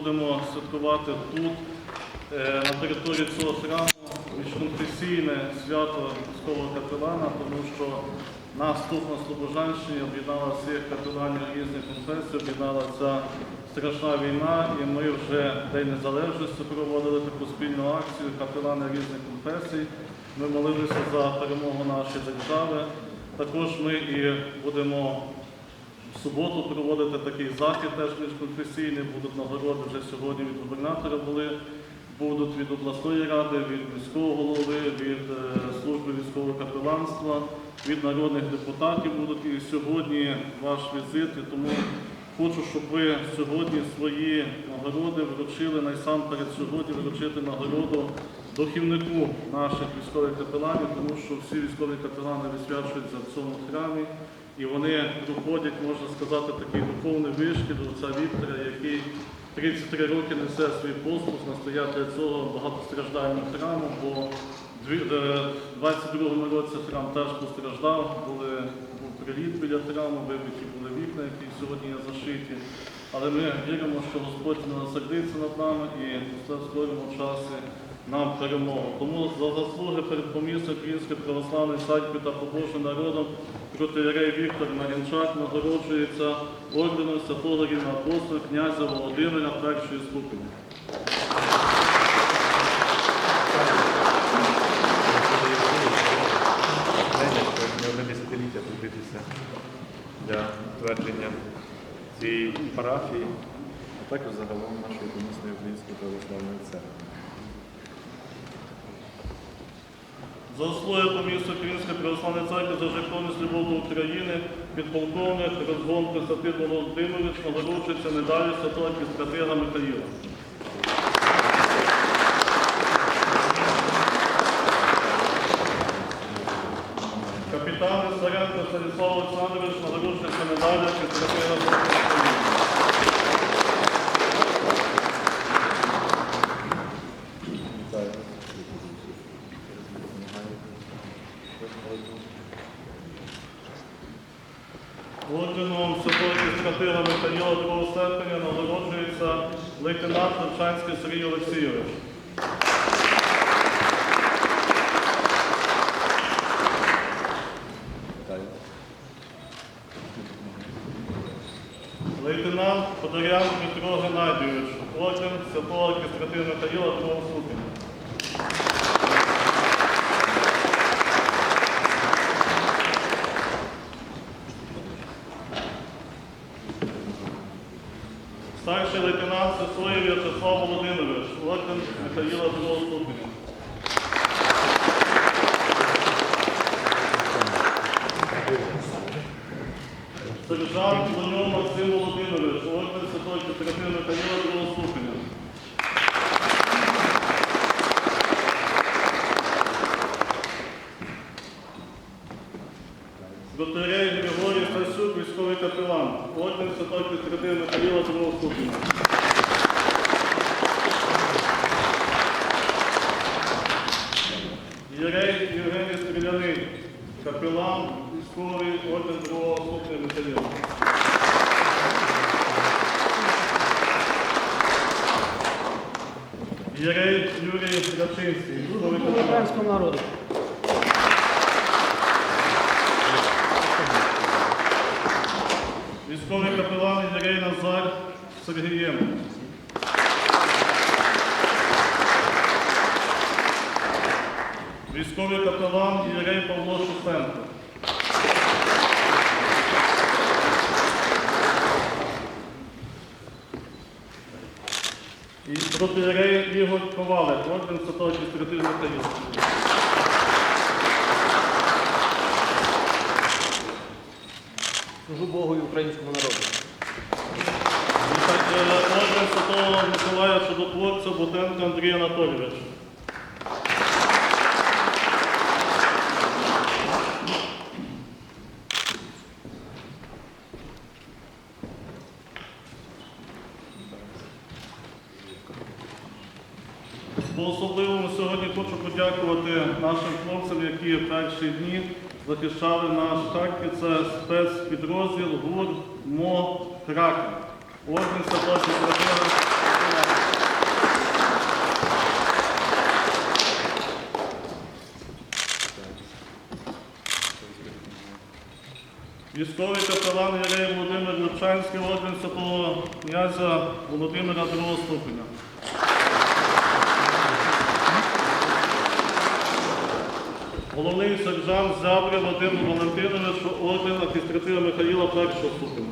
будемо святкувати тут, е, на території цього храму, міжконфесійне свято військового капелана, тому що нас тут на Слобожанщині об'єднала всіх капеланів різних конфесій, об'єднала ця страшна війна, і ми вже День Незалежності проводили таку спільну акцію капелани різних конфесій. Ми молилися за перемогу нашої держави. Також ми і будемо в суботу проводити такий захід теж міжконфесійний, будуть нагороди вже сьогодні від губернатора були, будуть від обласної ради, від міського голови, від е, служби військового капеланства, від народних депутатів будуть і сьогодні ваш візит. І тому хочу, щоб ви сьогодні свої нагороди вручили найсамперед сьогодні вручити нагороду духівнику наших військових капеланів, тому що всі військові капелани висвячуються в цьому храмі. І вони проходять, можна сказати, такий духовний вишкіл до отця Віктора, який 33 роки несе свій послуг, настоятеля цього багатостраждального храму, бо е, в 22-му році храм теж постраждав, були, був приліт біля храму, вибиті були вікна, які сьогодні є зашиті. Але ми віримо, що Господь не насердиться над нами і в скорому часі нам перемогу. Тому за заслуги перед помісною Української православної церкви та побожним народом протиєрей Віктор Марінчак нагороджується орденом святого рівна апостола князя Володимира першої ступені. десятиліття для твердження цієї парафії, а також загалом нашої помісної української православної церкви. За заслуги помісту Української православної церкви за жертовність любов до України підполковник Розгон Константин Володимирович нагороджується медаллю святого стратега Михаїла. Капітан Саренко Станіслав Олександрович нагороджується медаллю стратега України. Лондоном собою стратила Михаїла 2 серпня нагороджується лейтенант Левчанський Сергій Олексійович. Лейтенант Подарян Дмитро Геннадійович, орден Святого Оркестративного Таїла 2 Сесоєв В'ячеслав Володимирович, орден Михаїла другого ступеня. Сержант Луньов Максим Володимирович, орден Святого Катерина Михаїла другого ступеня. Дотерей Григорій Стасюк, військовий капелан, орден Святого Катерина Михаїла другого ступеня. Єрей Євгеній Стріляний, капелан, військовий орден другого ступеня Михаїла. Єрей Юрій Гачинський, військовий капелан. Народу. Військовий капелан Єрей Назар Сергієнко. Військовий капелан Єрей Павло Шустенко. І протиєрей Ігор Ковалик, орден Святого адміністративного Києва. Служу Богу і українському народу. Орден Святого Миколая Чудотворця Бутенко Андрій Анатолійович. По-особливому сьогодні хочу подякувати нашим хлопцям, які в перші дні захищали наш так, це спецпідрозділ ГУР МО Кракен. Орден Святої Святої. Військовий капелан Єрей Володимир Левчанський, орден Святого князя Володимира Другого ступеня. Головний сержант Зябри Вадим Валентинович, орден архістратира Михаїла першого ступеня.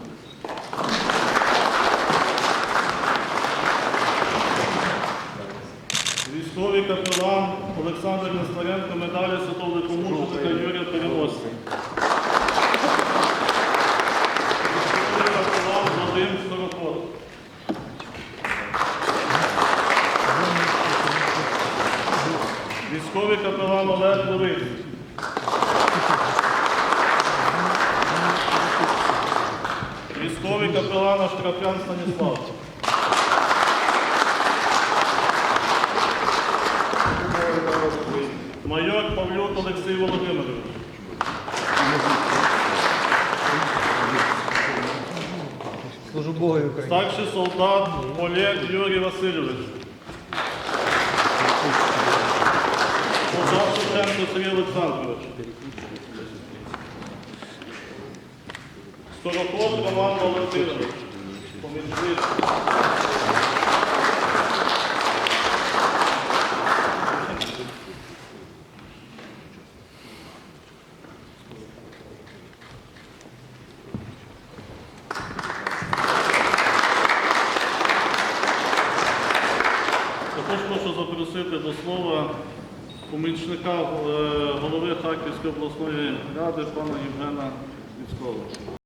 Військовий капелан Олександр Нестеренко, медалі святого великомученика Юрія Переможця. Військовий капелан Вадим Скороход. Військовий капелан Олег Левик. Військовий капелан Аштрафян Станіслав. Майор Павлюк Олексій Володимирович. Служу Богу. Старший солдат Олег Юрій Васильович. Солдат Сергій Олександрович. Скороход Роман Валентинович. Також прошу запросити до слова помічника е, голови Харківської обласної ради пана Євгена Військового.